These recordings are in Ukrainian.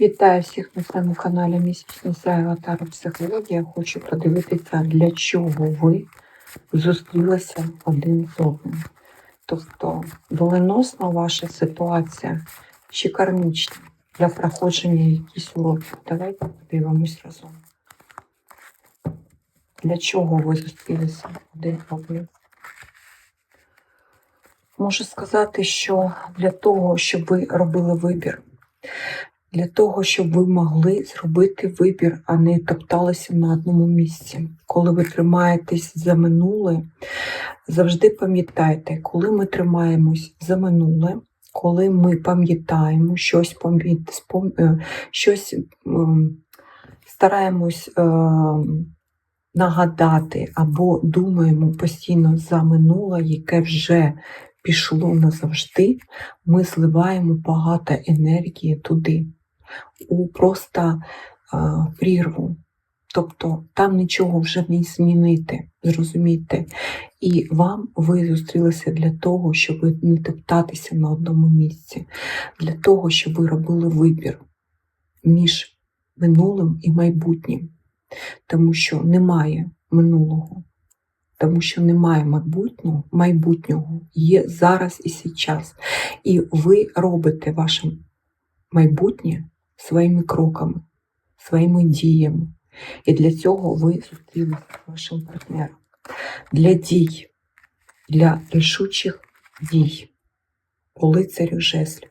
Вітаю всіх на своєму каналі Місячний Таро Психологія. Хочу подивитися, для чого ви зустрілися один з одним. Тобто доленосна ваша ситуація чи кармічна для проходження якихось уроків. Давайте подивимось разом. Для чого ви зустрілися один з одним? Можу сказати, що для того, щоб ви робили вибір, для того, щоб ви могли зробити вибір, а не топталися на одному місці. Коли ви тримаєтесь за минуле, завжди пам'ятайте, коли ми тримаємось за минуле, коли ми пам'ятаємо щось, пам'ят- е, щось ем, стараємось е, нагадати або думаємо постійно за минуле, яке вже пішло назавжди, ми зливаємо багато енергії туди, у просто а, прірву. Тобто там нічого вже не змінити, зрозумійте. І вам ви зустрілися для того, щоб не топтатися на одному місці, для того, щоб ви робили вибір між минулим і майбутнім, тому що немає минулого, тому що немає майбутнього, майбутнього є зараз і зараз. І ви робите ваше майбутнє своїми кроками, своїми діями. І для цього ви зустрілися з вашим партнером. Для дій, для рішучих дій, по лицарю жезлів.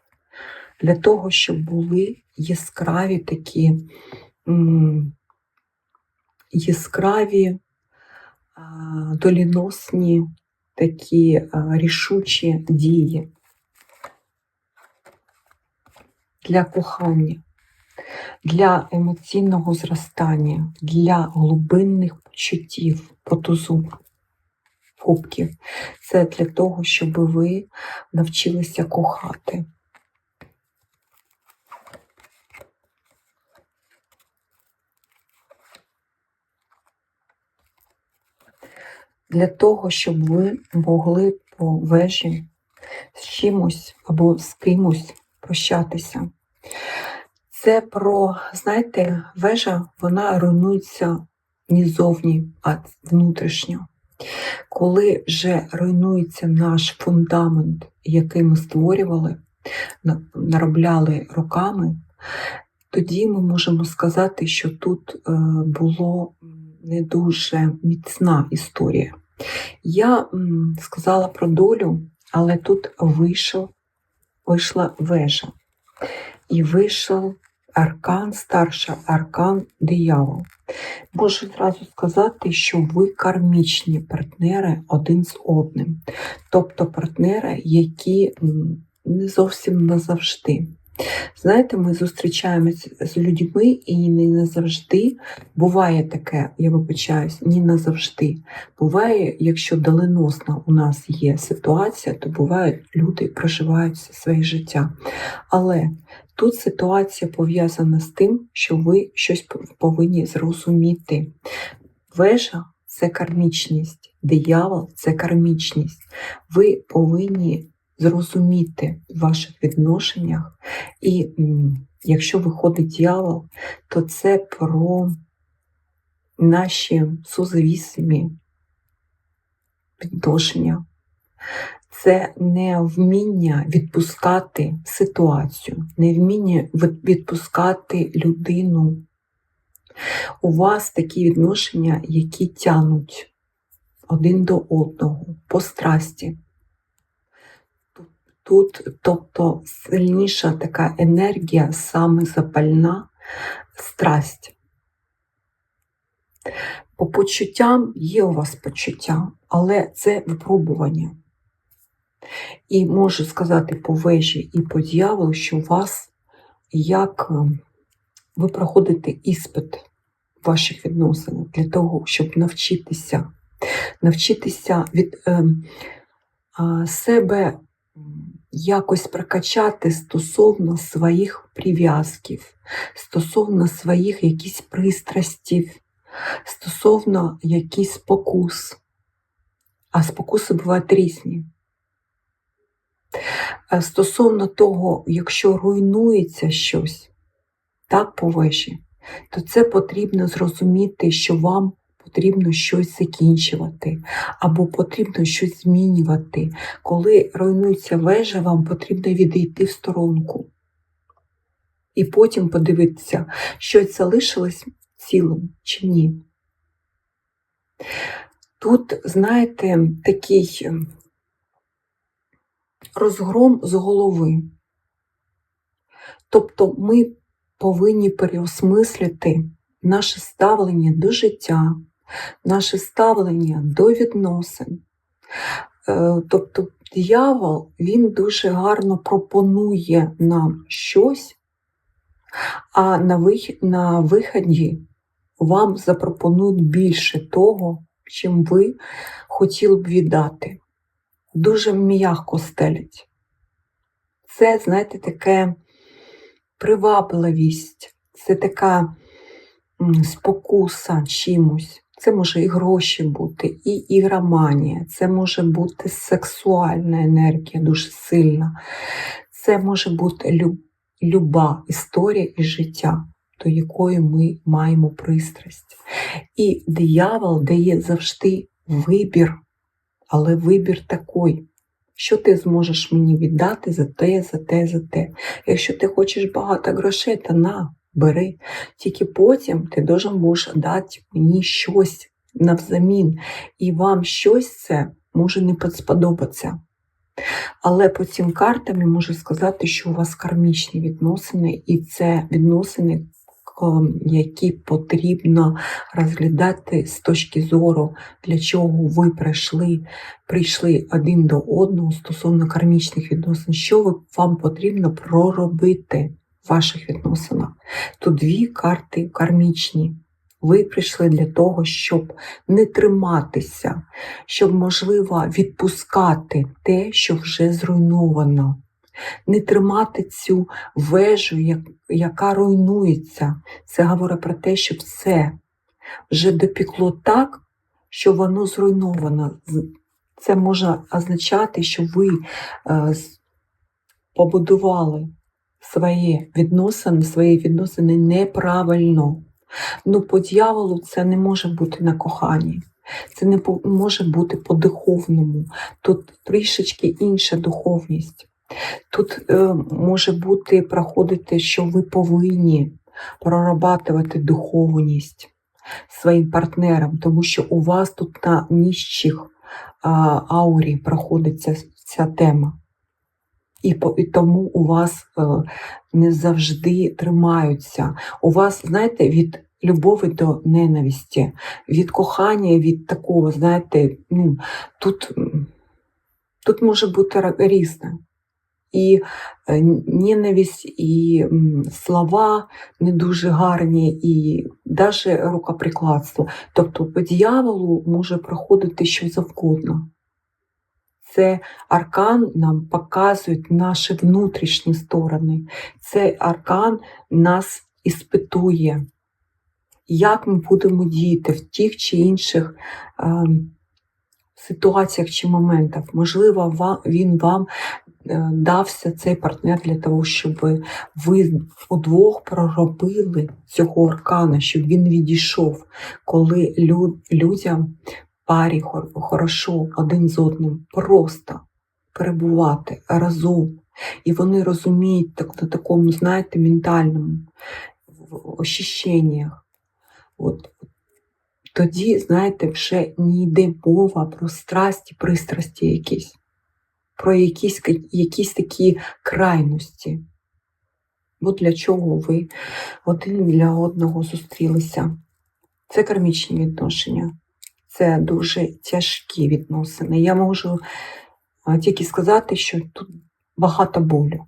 Для того, щоб були яскраві такі м, яскраві, а, доліносні такі а, рішучі дії для кохання, для емоційного зростання, для глибинних почуттів по тузу кубків. Це для того, щоб ви навчилися кохати. Для того, щоб ви могли по вежі з чимось або з кимось прощатися. Це про, знаєте, вежа, вона руйнується не зовні, а внутрішньо. Коли вже руйнується наш фундамент, який ми створювали, наробляли роками, тоді ми можемо сказати, що тут е, було не дуже міцна історія. Я сказала про долю, але тут вийшов, вийшла вежа. І вийшов аркан, старший аркан диявол. Можу зразу сказати, що ви кармічні партнери один з одним. Тобто партнери, які не зовсім назавжди. Знаєте, ми зустрічаємось з людьми і не назавжди буває таке, я вибачаюсь, не назавжди. Буває, якщо доленосна у нас є ситуація, то бувають люди проживають своє життя. Але тут ситуація пов'язана з тим, що ви щось повинні зрозуміти. Вежа це кармічність, диявол це кармічність. Ви повинні зрозуміти в ваших відношеннях. І якщо виходить дьявол, то це про наші сузавісимі відношення. Це не вміння відпускати ситуацію, не вміння відпускати людину. У вас такі відношення, які тянуть один до одного по страсті. Тут, тобто, сильніша така енергія, саме запальна страсть. По почуттям є у вас почуття, але це випробування. І можу сказати по вежі і по дьяволу, що у вас як е, ви проходите іспит ваших відносин для того, щоб навчитися, навчитися від е, а, себе якось прокачати стосовно своїх прив'язків, стосовно своїх якісь пристрастів, стосовно якийсь спокус. А спокуси бувають різні. Е, Стосовно того, якщо руйнується щось, так по вежі, то це потрібно зрозуміти, що вам потрібно щось закінчувати, або потрібно щось змінювати. Коли руйнується вежа, вам потрібно відійти в сторонку. І потім подивитися, щось залишилось цілим чи ні. Тут, знаєте, такий е, розгром з голови. Тобто ми повинні переосмислити наше ставлення до життя, наше ставлення до відносин. Е, Тобто диявол він дуже гарно пропонує нам щось, а на виході вам запропонують більше того, чим ви хотіли б віддати. Дуже м'яко стелять. Це, знаєте, таке привабливість, це така спокуса чимось. Це може і гроші бути, і ігроманія, це може бути сексуальна енергія дуже сильна, це може бути люб, люба історія і життя, до якої ми маємо пристрасть. І диявол дає завжди вибір, але вибір такий. Що ти зможеш мені віддати за те, за те, за те. Якщо ти хочеш багато грошей, то на, бери. Тільки потім ти должен будеш дати мені щось навзамін. І вам щось це може не сподобатися. Але по цим картам я можу сказати, що у вас кармічні відносини, і це відносини, які потрібно розглядати з точки зору, для чого ви прийшли, прийшли один до одного стосовно кармічних відносин, що вам потрібно проробити ваших відносинах. Тут дві карти кармічні. Ви прийшли для того, щоб не триматися, щоб, можливо, відпускати те, що вже зруйновано, не тримати цю вежу, яка руйнується. Це говорить про те, що все вже допікло так, що воно зруйновано. Це може означати, що ви е, побудували свої відносини, свої відносини неправильно. Ну, по дьяволу це не може бути на коханні. Це не може бути по духовному. Тут трішечки інша духовність. Тут е, може бути проходити, що ви повинні прорабатувати духовність своїм партнерам, тому що у вас тут на ніжчих а, аурі проходиться ця тема. І, тому у вас е, не завжди тримаються. У вас, знаєте, від любові до ненависті, від кохання, від такого, знаєте, ну, тут, тут може бути різне. І е, ненависть, і слова не дуже гарні, і навіть рукоприкладство. Тобто по дьяволу може проходити що завгодно. Це аркан нам показує наші внутрішні сторони. Цей аркан нас іспитує, як ми будемо діяти в тих чи інших е, ситуаціях чи моментах. Можливо, ва- він вам е, дався цей партнер для того, щоб ви удвох проробили цього аркана, щоб він відійшов, коли лю- людям парі хорошо один з одним просто перебувати разом. І вони розуміють так, на такому, знаєте, ментальному ощущеннях. От. Тоді, знаєте, вже не йде мова про страсті, пристрасті якісь, про якісь, якісь такі крайності. От для чого ви один для одного зустрілися. Це кармічні відношення. Це дуже тяжкі відносини. Я можу тільки сказати, що тут багато болю.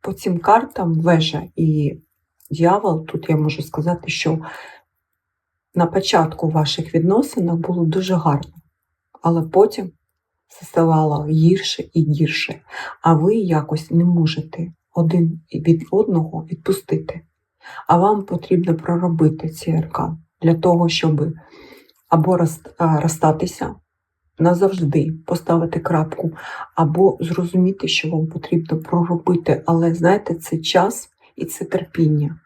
По цим картам вежа і дьявол, тут я можу сказати, що на початку ваших відносинах було дуже гарно, але потім все ставало гірше і гірше, а ви якось не можете один від одного відпустити. А вам потрібно проробити цей аркан для того, щоб або роз- розстатися назавжди, поставити крапку, або зрозуміти, що вам потрібно проробити. Але знаєте, це час і це терпіння.